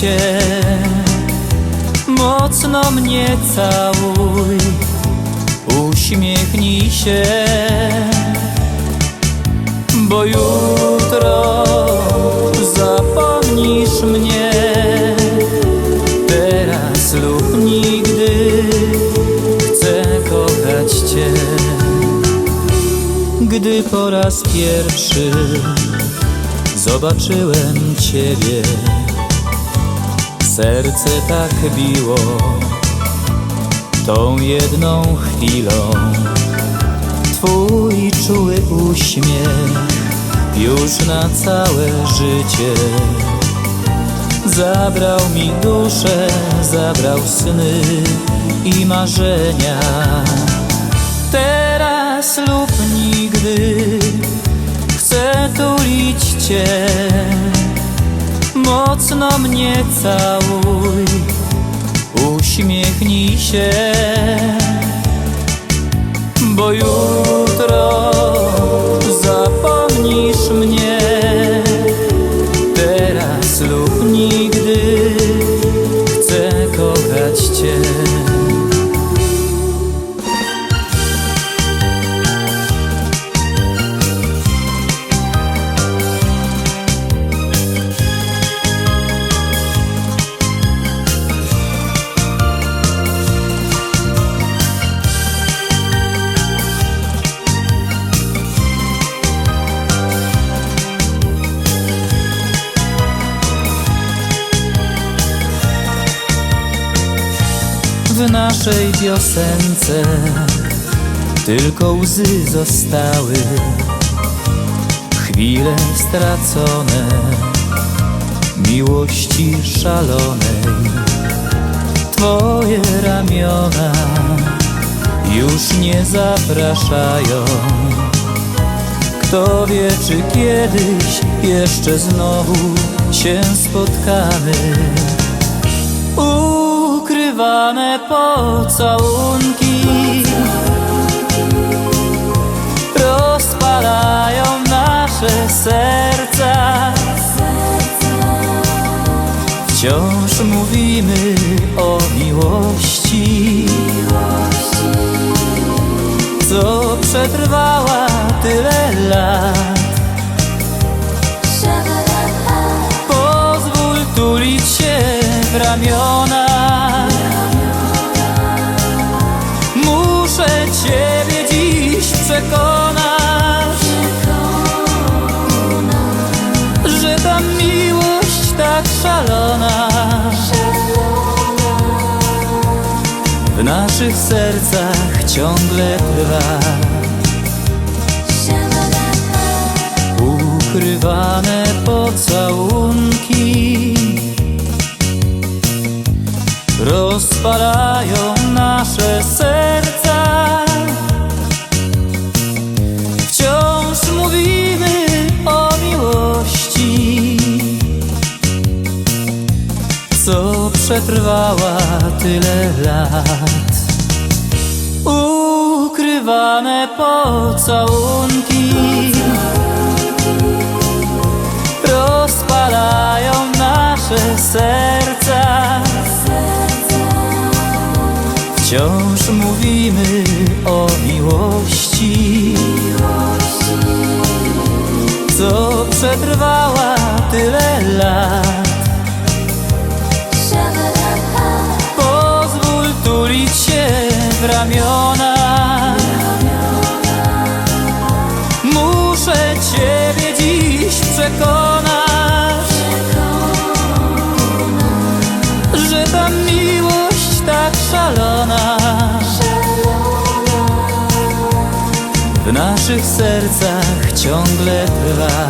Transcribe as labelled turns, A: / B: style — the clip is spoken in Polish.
A: cię Mocno mnie całuj Uśmiechnij się. Bo jutro zapomnisz mnie. Teraz lub nigdy Chcę kochać cię. Gdy po raz pierwszy Zobaczyłem Ciebie. Serce tak biło. Tą jedną chwilą. Twój czuły uśmiech Już na całe życie. Zabrał mi duszę Zabrał sny i marzenia. Teraz lub nigdy Cię Mocno mnie całuj Uśmiechnij się Bo jutro zapomnisz mnie. Teraz lub nigdy w naszej piosence tylko łzy zostały, chwile stracone, miłości szalonej. Twoje ramiona już nie zapraszają. Kto wie, czy kiedyś jeszcze znowu się spotkamy. Ukrywane pocałunki. Rozpalają nasze serca. Wciąż mówimy o miłości. Co przetrwała tyle lat? Pozwól tulić się w ramiona naszych sercach ciągle trwa. Ukrywane pocałunki Rozpalają Co przetrwała tyle lat Ukrywane pocałunki rozpalają nasze serca. Wciąż mówimy o naszych sercach ciągle trwa.